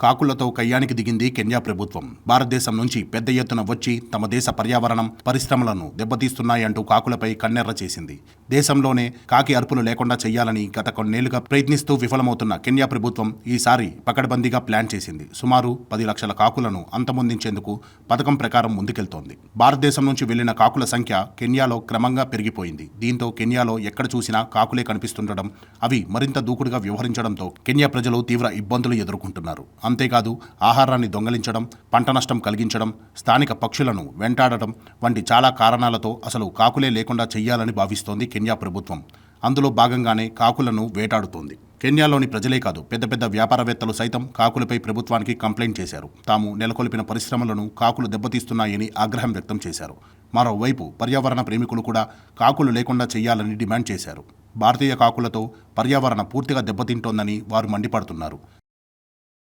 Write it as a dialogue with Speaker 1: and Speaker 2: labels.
Speaker 1: కాకులతో కయ్యానికి దిగింది కెన్యా ప్రభుత్వం. భారతదేశం నుంచి పెద్ద ఎత్తున వచ్చి తమ దేశ పర్యావరణం పరిశ్రమలను దెబ్బతీస్తున్నాయంటూ కాకులపై కన్నెర్ర చేసింది. దేశంలోనే కాకి అరుపులు లేకుండా చేయాలని గత కొన్నేళ్ళుగా ప్రయత్నిస్తూ విఫలమవుతున్న కెన్యా ప్రభుత్వం ఈసారి పకడ్బందీగా ప్లాన్ చేసింది. సుమారు పది లక్షల కాకులను అంతమొందించేందుకు పథకం ప్రకారం ముందుకెళ్తోంది. భారతదేశం నుంచి వెళ్ళిన కాకుల సంఖ్య కెన్యాలో క్రమంగా పెరిగిపోయింది. దీంతో కెన్యాలో ఎక్కడ చూసినా కాకులే కనిపిస్తుండడం అవి మరింత దూకుడుగా వ్యవహరించడంతో కెన్యా ప్రజలు తీవ్ర ఇబ్బందులు ఎదుర్కొంటున్నారు. అంతేకాదు ఆహారాన్ని దొంగలించడం పంట నష్టం కలిగించడం స్థానిక పక్షులను వెంటాడటం వంటి చాలా కారణాలతో అసలు కాకులే లేకుండా చెయ్యాలని భావిస్తోంది కెన్యా ప్రభుత్వం. అందులో భాగంగానే కాకులను వేటాడుతోంది. కెన్యాలోని ప్రజలే కాదు పెద్ద పెద్ద వ్యాపారవేత్తలు సైతం కాకులపై ప్రభుత్వానికి కంప్లైంట్ చేశారు. తాము నెలకొల్పిన పరిశ్రమలను కాకులు దెబ్బతీస్తున్నాయని ఆగ్రహం వ్యక్తం చేశారు. మరోవైపు పర్యావరణ ప్రేమికులు కూడా కాకులు లేకుండా చేయాలని డిమాండ్ చేశారు. భారతీయ కాకులతో పర్యావరణ పూర్తిగా దెబ్బతింటోందని వారు మండిపడుతున్నారు.